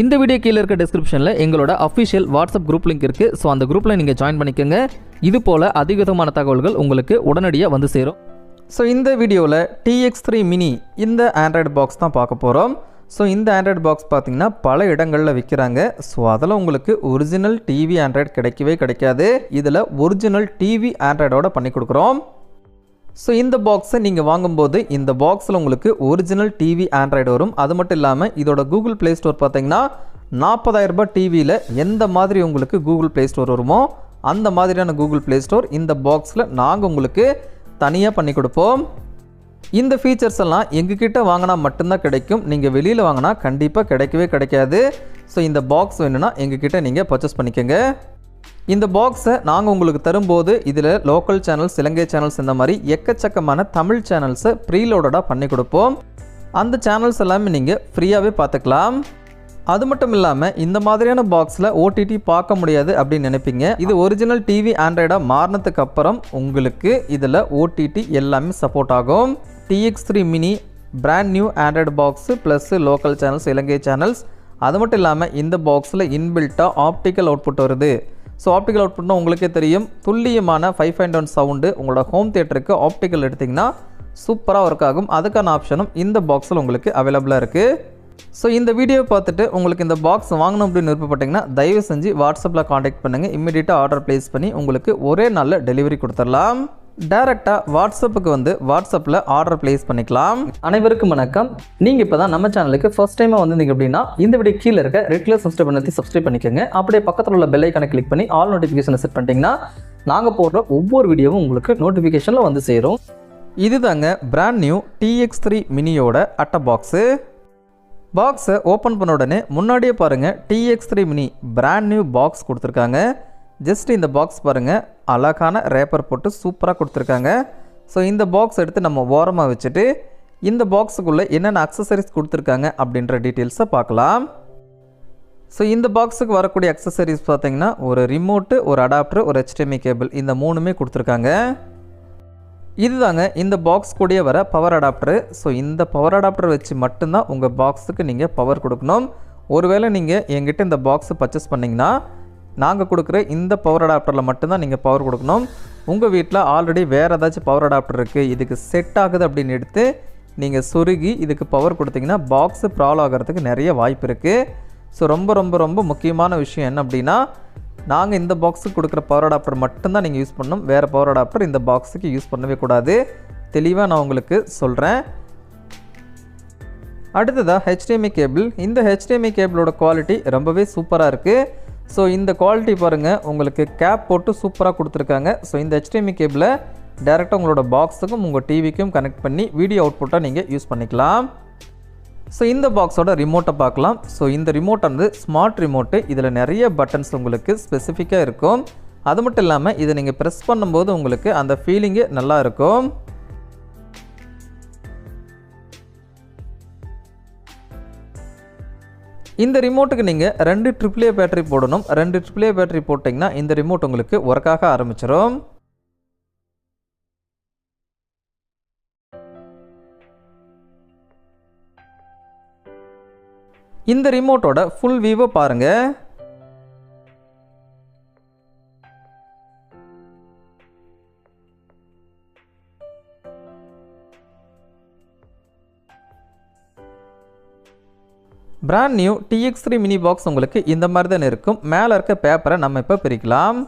இந்த வீடியோ கீழே இருக்க டிஸ்கிரிப்ஷனில் எங்களோட அஃபிஷியல் வாட்ஸ்அப் குரூப் லிங்க் இருக்குது ஸோ அந்த குரூப்பில் நீங்கள் ஜாயின் பண்ணிக்கோங்க. இது போல் அதிகமான தகவல்கள் உங்களுக்கு உடனடியாக வந்து சேரும். ஸோ இந்த வீடியோவில் டிஎக்ஸ் த்ரீ மினி இந்த ஆண்ட்ராய்டு பாக்ஸ் தான் பார்க்க போகிறோம் ஸோ இந்த ஆண்ட்ராய்டு பாக்ஸ் பார்த்தீங்கன்னா பல இடங்களில் விற்கிறாங்க ஸோ அதில் உங்களுக்கு ஒரிஜினல் டிவி ஆண்ட்ராய்டு கிடைக்கவே கிடைக்காது. இதில் ஒரிஜினல் டிவி ஆண்ட்ராய்டோட பண்ணி கொடுக்குறோம். ஸோ இந்த பாக்ஸை நீங்கள் வாங்கும்போது இந்த பாக்ஸில் உங்களுக்கு ஒரிஜினல் டிவி ஆண்ட்ராய்டு வரும். அது மட்டும் இல்லாமல் இதோட கூகுள் ப்ளே ஸ்டோர் பார்த்தீங்கன்னா நாற்பதாயிரம் ரூபாய் டிவியில் எந்த மாதிரி உங்களுக்கு கூகுள் ப்ளே ஸ்டோர் வருமோ அந்த மாதிரியான கூகுள் ப்ளே ஸ்டோர் இந்த பாக்ஸில் நாங்கள் உங்களுக்கு தனியாக பண்ணி கொடுப்போம். இந்த ஃபீச்சர்ஸ் எல்லாம் எங்ககிட்ட வாங்கினா மட்டும்தான் கிடைக்கும். நீங்கள் வெளியில் வாங்கினா கண்டிப்பாக கிடைக்கவே கிடைக்காது. ஸோ இந்த பாக்ஸ் வேணும்னா எங்ககிட்ட நீங்கள் பர்ச்சேஸ் பண்ணிக்கோங்க. இந்த பாக்ஸை நாங்கள் உங்களுக்கு தரும்போது இதில் லோக்கல் சேனல்ஸ் இலங்கை சேனல்ஸ் இந்த மாதிரி எக்கச்சக்கமான தமிழ் சேனல்ஸை ப்ரீலோடடாக பண்ணி கொடுப்போம். அந்த சேனல்ஸ் எல்லாமே நீங்கள் ஃப்ரீயாகவே பார்த்துக்கலாம். அது மட்டும் இல்லாமல் இந்த மாதிரியான பாக்ஸில் ஓடிடி பார்க்க முடியாது அப்படின்னு நினைப்பீங்க. இது ஒரிஜினல் டிவி ஆண்ட்ராய்டாக மாறினதுக்கு அப்புறம் உங்களுக்கு இதில் ஓடிடி எல்லாமே சப்போர்ட் ஆகும். TX three mini brand new Android box plus local channels இலங்கை சேனல்ஸ் அது மட்டும் இல்லாமல் இந்த பாக்ஸில் இன்பில்ட்டாக ஆப்டிக்கல் அவுட்புட் வருது. ஸோ ஆப்டிக்கல் அவுட்புட்னா உங்களுக்கே தெரியும். துல்லியமான ஃபைவ் ஃபைண்ட் ஒன் சவுண்டு உங்களோட ஹோம் தியேட்டருக்கு ஆப்டிக்கல் எடுத்திங்கன்னா சூப்பராக ஒர்க் ஆகும். அதுக்கான ஆப்ஷனும் இந்த பாக்ஸில் உங்களுக்கு அவைலபிளாக இருக்குது ஸோ இந்த வீடியோ பார்த்துட்டு உங்களுக்கு இந்த பாக்ஸ் வாங்கணும் அப்படின்னு விருப்பப்பட்டிங்கன்னா தயவு செஞ்சு வாட்ஸ்அப்பில் காண்டாக்ட் பண்ணுங்கள் இம்மிடியட்டாக ஆர்டர் ப்ளேஸ் பண்ணி உங்களுக்கு ஒரே நாளில் டெலிவரி கொடுத்துடலாம். டேரெக்டாக வாட்ஸ்அப்புக்கு வந்து வாட்ஸ்அப்பில் ஆர்டர் ப்ளேஸ் பண்ணிக்கலாம். அனைவருக்கும் வணக்கம். நீங்கள் இப்போ தான் நம்ம சேனலுக்கு ஃபர்ஸ்ட் டைமாக வந்திருந்தீங்க அப்படின்னா இந்த வீடியோ கீழே இருக்க ரெட் கலர் சப்ஸ்கிரைப் பண்ணி சப்ஸ்கிரைப் பண்ணிக்கோங்க. அப்படியே பக்கத்தில் உள்ள பெல் ஐக்கானை கிளிக் பண்ணி ஆல் நோட்டிஃபிகேஷனை செட் பண்ணிட்டீங்கன்னா நாங்கள் போடுற ஒவ்வொரு வீடியோவும் உங்களுக்கு நோட்டிஃபிகேஷனில் வந்து சேரும். இதுதாங்க பிராண்ட் நியூ டிஎக்ஸ் த்ரீ மினியோட அட்டை பாக்ஸு பாக்ஸை ஓப்பன் பண்ண உடனே முன்னாடியே பாருங்கள் TX three mini brand new box கொடுத்துருக்காங்க. ஜஸ்ட் இந்த பாக்ஸ் பாருங்கள் அழகான ரேப்பர் போட்டு சூப்பராக கொடுத்துருக்காங்க. ஸோ இந்த பாக்ஸ் எடுத்து நம்ம ஓரமாக வச்சுட்டு இந்த பாக்ஸுக்குள்ளே என்னென்ன அக்சசரிஸ் கொடுத்துருக்காங்க அப்படின்ற டீட்டெயில்ஸை பார்க்கலாம். ஸோ இந்த பாக்ஸுக்கு வரக்கூடிய அக்சசரிஸ் பார்த்தீங்கன்னா ஒரு ரிமோட்டு ஒரு அடாப்டர் ஒரு HDMI கேபிள் இந்த மூணுமே கொடுத்துருக்காங்க. இதுதாங்க இந்த பாக்ஸ் கூடயே வர பவர் அடாப்டரு ஸோ இந்த பவர் அடாப்டர் வச்சு மட்டும்தான் உங்கள் பாக்ஸுக்கு நீங்கள் பவர் கொடுக்கணும். ஒருவேளை நீங்கள் எங்கிட்ட இந்த பாக்ஸை பர்ச்சேஸ் பண்ணிங்கன்னா நாங்கள் கொடுக்குற இந்த பவர் அடாப்டரில் மட்டும்தான் நீங்கள் பவர் கொடுக்கணும். உங்கள் வீட்டில் ஆல்ரெடி வேறு ஏதாச்சும் பவர் அடாப்டர் இருக்குது இதுக்கு செட் ஆகுது அப்படின்னு எடுத்து நீங்கள் சொருகி இதுக்கு பவர் கொடுத்தீங்கன்னா பாக்ஸு ப்ராப்ளம் ஆகிறதுக்கு நிறைய வாய்ப்பு இருக்குது ஸோ ரொம்ப ரொம்ப ரொம்ப முக்கியமான விஷயம் என்ன அப்படின்னா நாங்கள் இந்த பாக்ஸுக்கு கொடுக்குற பவர் அடாப்டர் மட்டும்தான் நீங்கள் யூஸ் பண்ணணும். வேறு பவர் அடாப்டர் இந்த பாக்ஸுக்கு யூஸ் பண்ணவே கூடாது. தெளிவாக நான் உங்களுக்கு சொல்கிறேன் அடுத்ததாக ஹெச்டிஎம்ஐ கேபிள் இந்த ஹெச்டிஎம்ஐ கேபிளோட குவாலிட்டி ரொம்பவே சூப்பராக இருக்குது ஸோ இந்த குவாலிட்டி பாருங்கள் உங்களுக்கு கேப் போட்டு சூப்பராக கொடுத்துருக்காங்க. ஸோ இந்த ஹெச்டிஎம்இ கேபிளை டேரெக்டாக உங்களோட பாக்ஸுக்கும் உங்கள் டிவிக்கும் கனெக்ட் பண்ணி வீடியோ அவுட்புட்டாக நீங்கள் யூஸ் பண்ணிக்கலாம். ஸோ இந்த பாக்ஸோட ரிமோட்டை பார்க்கலாம். ஸோ இந்த ரிமோட் வந்து ஸ்மார்ட் ரிமோட்டு இதில் நிறைய பட்டன்ஸ் உங்களுக்கு ஸ்பெசிஃபிக்காக இருக்கும். அது மட்டும் இல்லாமல் இதை நீங்கள் ப்ரெஸ் பண்ணும்போது உங்களுக்கு அந்த ஃபீலிங்கு நல்லா இருக்கும். இந்த ரிமோட்டுக்கு நீங்கள் ரெண்டு ட்ரிபிள் பேட்டரி போடணும். ரெண்டு ட்ரிபிள் பேட்டரி போட்டிங்கன்னா இந்த ரிமோட் உங்களுக்கு ஒர்க்காக ஆரம்பிச்சிடும் இந்த ரிமோட்டோட ஃபுல் வியூவை பாருங்கள் brand new TX three mini box உங்களுக்கு இந்த மாதிரி தான் இருக்கும். மேலே இருக்க பேப்பரை நம்ம இப்போ பிரிக்கலாம்.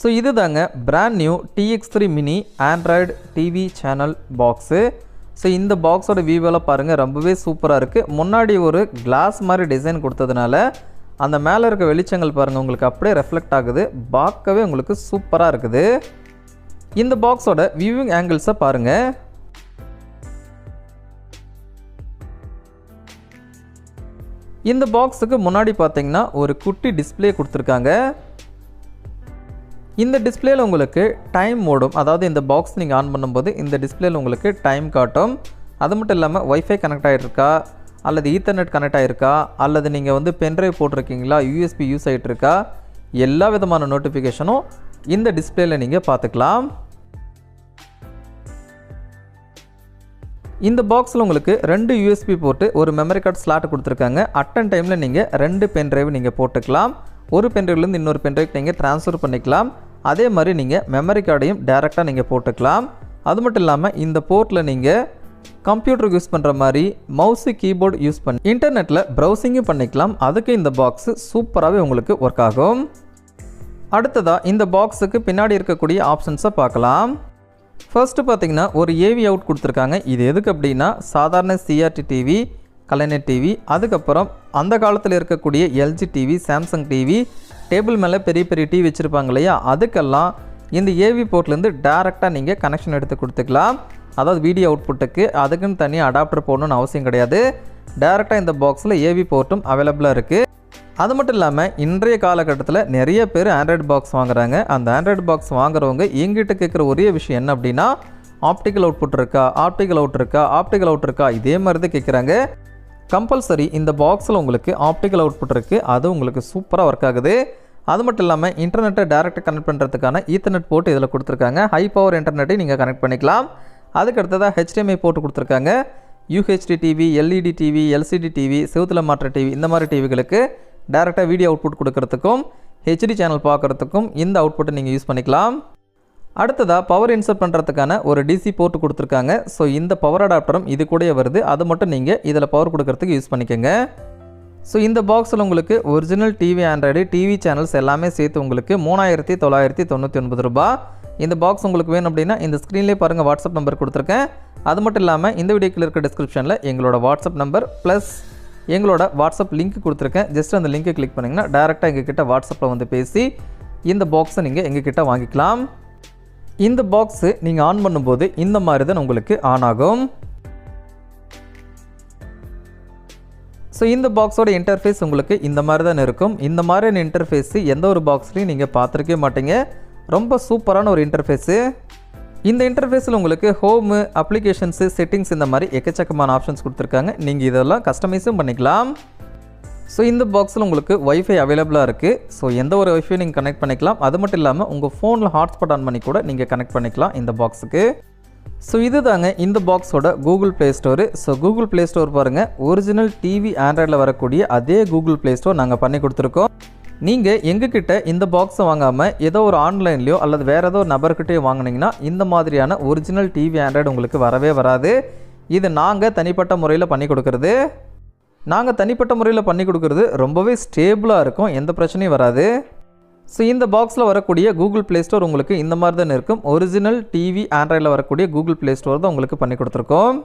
ஸோ இதுதாங்க brand new TX three mini Android TV channel box so இந்த பாக்ஸோட வியூவெல்லாம் பாருங்கள் ரொம்பவே சூப்பராக இருக்குது முன்னாடி ஒரு கிளாஸ் மாதிரி டிசைன் கொடுத்ததுனால அந்த மேலே இருக்க வெளிச்சங்கள் பாருங்கள் உங்களுக்கு அப்படியே ரெஃப்ளெக்ட் ஆகுது. பார்க்கவே உங்களுக்கு சூப்பராக இருக்குது. இந்த பாக்ஸோட வியூவிங் ஆங்கிள்ஸை பாருங்கள் இந்த பாக்ஸுக்கு முன்னாடி பார்த்தீங்கன்னா ஒரு குட்டி டிஸ்பிளே கொடுத்துருக்காங்க. இந்த டிஸ்பிளேயில் உங்களுக்கு டைம் ஓடும். அதாவது இந்த பாக்ஸ் நீங்கள் ஆன் பண்ணும்போது இந்த டிஸ்பிளேயில் உங்களுக்கு டைம் காட்டும். அது மட்டும் இல்லாமல் ஒய்ஃபை கனெக்ட் ஆகிருக்கா அல்லது ஈத்தர்நெட் கனெக்ட் ஆகிருக்கா அல்லது நீங்கள் வந்து பென்ட்ரைவ் போட்டிருக்கீங்களா? யூஎஸ்பி யூஸ் ஆகிட்டு இருக்கா எல்லா விதமான நோட்டிஃபிகேஷனும் இந்த டிஸ்பிளேயில் நீங்கள் பார்த்துக்கலாம். இந்த பாக்ஸில் உங்களுக்கு ரெண்டு யூஎஸ்பி போட்டு ஒரு மெமரி கார்டு ஸ்லாட் கொடுத்துருக்காங்க. அட்டன் டைமில் நீங்கள் ரெண்டு பென் ட்ரைவ் நீங்கள் போட்டுக்கலாம். ஒரு பென் ட்ரைவ்லேருந்து இன்னொரு பென் ட்ரைவ் நீங்கள் ட்ரான்ஸ்ஃபர் பண்ணிக்கலாம். அதே மாதிரி நீங்கள் மெமரி கார்டையும் டேரெக்டாக நீங்கள் போட்டுக்கலாம். அது மட்டும் இல்லாமல் இந்த போர்ட்டில் நீங்கள் கம்ப்யூட்டருக்கு யூஸ் பண்ணுற மாதிரி மவுஸு கீபோர்டு யூஸ் பண்ணி இன்டர்நெட்டில் ப்ரௌசிங்கும் பண்ணிக்கலாம். அதுக்கு இந்த பாக்ஸு சூப்பராகவே உங்களுக்கு ஒர்க் ஆகும். அடுத்ததாக இந்த பாக்ஸுக்கு பின்னாடி இருக்கக்கூடிய ஆப்ஷன்ஸை பார்க்கலாம். ஃபர்ஸ்ட்டு பார்த்தீங்கன்னா ஒரு ஏவி அவுட் கொடுத்துருக்காங்க. இது எதுக்கு அப்படின்னா சாதாரண சிஆர்டி டிவி கலைஞர் டிவி அதுக்கப்புறம் அந்த காலத்தில் இருக்கக்கூடிய LG TV Samsung TV table மேலே பெரிய பெரிய டிவி வச்சுருப்பாங்க இல்லையா? அதுக்கெல்லாம் இந்த ஏவி போர்ட்லேருந்து டேரெக்டாக நீங்கள் கனெக்ஷன் எடுத்து கொடுத்துக்கலாம். அதாவது வீடியோ அவுட்புட்டுக்கு அதுக்குன்னு தனியாக அடாப்டர் போடணும்னு அவசியம் கிடையாது. டேரெக்டாக இந்த பாக்ஸில் ஏவி போர்ட்டும் அவைலபிளாக இருக்குது அது மட்டும் இல்லாமல் இன்றைய காலகட்டத்தில் நிறைய பேர் ஆண்ட்ராய்டு பாக்ஸ் வாங்குறாங்க. அந்த ஆண்ட்ராய்டு பாக்ஸ் வாங்குறவங்க எங்கிட்ட கேட்குற ஒரே விஷயம் என்ன அப்படின்னா ஆப்டிக்கல் அவுட்புட் இருக்கா ஆப்டிக்கல் அவுட் இருக்கா ஆப்டிக்கல் அவுட் இருக்கா இதே மாதிரி தான் கேட்குறாங்க கம்பல்சரி இந்த பாக்ஸில் உங்களுக்கு ஆப்டிக்கல் அவுட்புட் இருக்குது அது உங்களுக்கு சூப்பராக ஒர்க் ஆகுது. அது மட்டும் இல்லாமல் இன்டர்நெட்டை டேரெக்டாக கனெக்ட் பண்ணுறதுக்கான ஈத்தர்நெட் போட்டு இதில் கொடுத்துருக்காங்க. ஹை பவர் இன்டர்நெட்டை நீங்கள் கனெக்ட் பண்ணிக்கலாம். அதுக்கு அடுத்ததாக ஹெச்டிஎம்ஐ போட்டு கொடுத்துருக்காங்க. UHD TV LED TV LCD TV செவுத்தில் மாற்ற டிவி இந்த மாதிரி டிவிகளுக்கு டேரெக்டாக வீடியோ அவுட்புட் கொடுக்கறதுக்கும் ஹெச்டி சேனல் பார்க்குறதுக்கும் இந்த அவுட்புட்டை நீங்கள் யூஸ் பண்ணிக்கலாம். அடுத்ததாக பவர் இன்சர்ட் பண்ணுறதுக்கான ஒரு டிசி போர்ட் கொடுத்துருக்காங்க. ஸோ இந்த பவர் அடாப்டரும் இது கூடயே வருது. அது மட்டும் நீங்கள் இதில் பவர் கொடுக்கறதுக்கு யூஸ் பண்ணிக்கோங்க. ஸோ இந்த பாக்ஸில் உங்களுக்கு original TV Android TV channels எல்லாமே சேர்த்து உங்களுக்கு மூணாயிரத்தி தொள்ளாயிரத்தி தொண்ணூற்றி ஒன்பது ரூபா. இந்த பாக்ஸ் உங்களுக்கு வேணும் அப்படின்னா இந்த ஸ்க்ரீன்லேயே பாருங்கள் வாட்ஸ்அப் நம்பர் கொடுத்துருக்கேன். அது மட்டும் இல்லாமல் இந்த வீடியோக்கில் இருக்க டிஸ்கிரிப்ஷனில் எங்களோட வாட்ஸ்அப் நம்பர் ப்ளஸ் எங்களோட வாட்ஸ்அப் லிங்க் கொடுத்துருக்கேன். ஜஸ்ட் அந்த லிங்க்கை கிளிக் பண்ணிங்கன்னா டேரெக்டாக எங்ககிட்ட வாட்ஸ்அப்பில் வந்து பேசி இந்த பாக்ஸை நீங்கள் எங்ககிட்ட வாங்கிக்கலாம். இந்த பாக்ஸு நீங்கள் ஆன் பண்ணும்போது இந்த மாதிரி தான் உங்களுக்கு ஆன் ஆகும். ஸோ இந்த பாக்ஸோட இன்டர்ஃபேஸ் உங்களுக்கு இந்த மாதிரி தான் இருக்கும். இந்த மாதிரியான இன்டர்ஃபேஸு எந்த ஒரு பாக்ஸ்லையும் நீங்கள் பார்த்துருக்கவே மாட்டீங்க. ரொம்ப சூப்பரான ஒரு இன்டர்ஃபேஸு இந்த இன்டர்ஃபேஸில் உங்களுக்கு ஹோமு அப்ளிகேஷன்ஸு செட்டிங்ஸ் இந்த மாதிரி எக்கச்சக்கமான ஆப்ஷன்ஸ் கொடுத்துருக்காங்க. நீங்கள் இதெல்லாம் கஸ்டமைஸும் பண்ணிக்கலாம். ஸோ இந்த பாக்ஸில் உங்களுக்கு ஒய்ஃபை அவைலபிளாக இருக்குது ஸோ எந்த ஒரு ஒய்ஃபை நீங்கள் கனெக்ட் பண்ணிக்கலாம். அது மட்டும் இல்லாமல் உங்கள் ஃபோனில் ஹாட்ஸ்பாட் ஆன் பண்ணி கூட நீங்கள் கனெக்ட் பண்ணிக்கலாம் இந்த பாக்ஸுக்கு ஸோ இது தாங்க இந்த பாக்ஸோட Google Play store so Google Play store பாருங்கள் ஒரிஜினல் டிவி ஆண்ட்ராய்டில் வரக்கூடிய அதே கூகுள் ப்ளே ஸ்டோர் நாங்கள் பண்ணி கொடுத்துருக்கோம். நீங்கள் எங்ககிட்ட இந்த பாக்ஸை வாங்காமல் ஏதோ ஒரு ஆன்லைன்லையோ அல்லது வேறு ஏதோ ஒரு நபர்கிட்டயோ வாங்கினீங்கன்னா இந்த மாதிரியான ஒரிஜினல் டிவி ஆண்ட்ராய்டு உங்களுக்கு வரவே வராது. இது நாங்கள் தனிப்பட்ட முறையில் பண்ணி கொடுக்குறது. நாங்கள் தனிப்பட்ட முறையில் பண்ணி கொடுக்குறது ரொம்பவே ஸ்டேபிளாக இருக்கும். எந்த பிரச்சனையும் வராது. ஸோ இந்த பாக்ஸில் வரக்கூடிய கூகுள் ப்ளே ஸ்டோர் உங்களுக்கு இந்த மாதிரி தான் இருக்கும். ஒரிஜினல் டிவி ஆண்ட்ராய்டில் வரக்கூடிய கூகுள் ப்ளே ஸ்டோர் தான் உங்களுக்கு பண்ணி கொடுத்துருக்கோம்.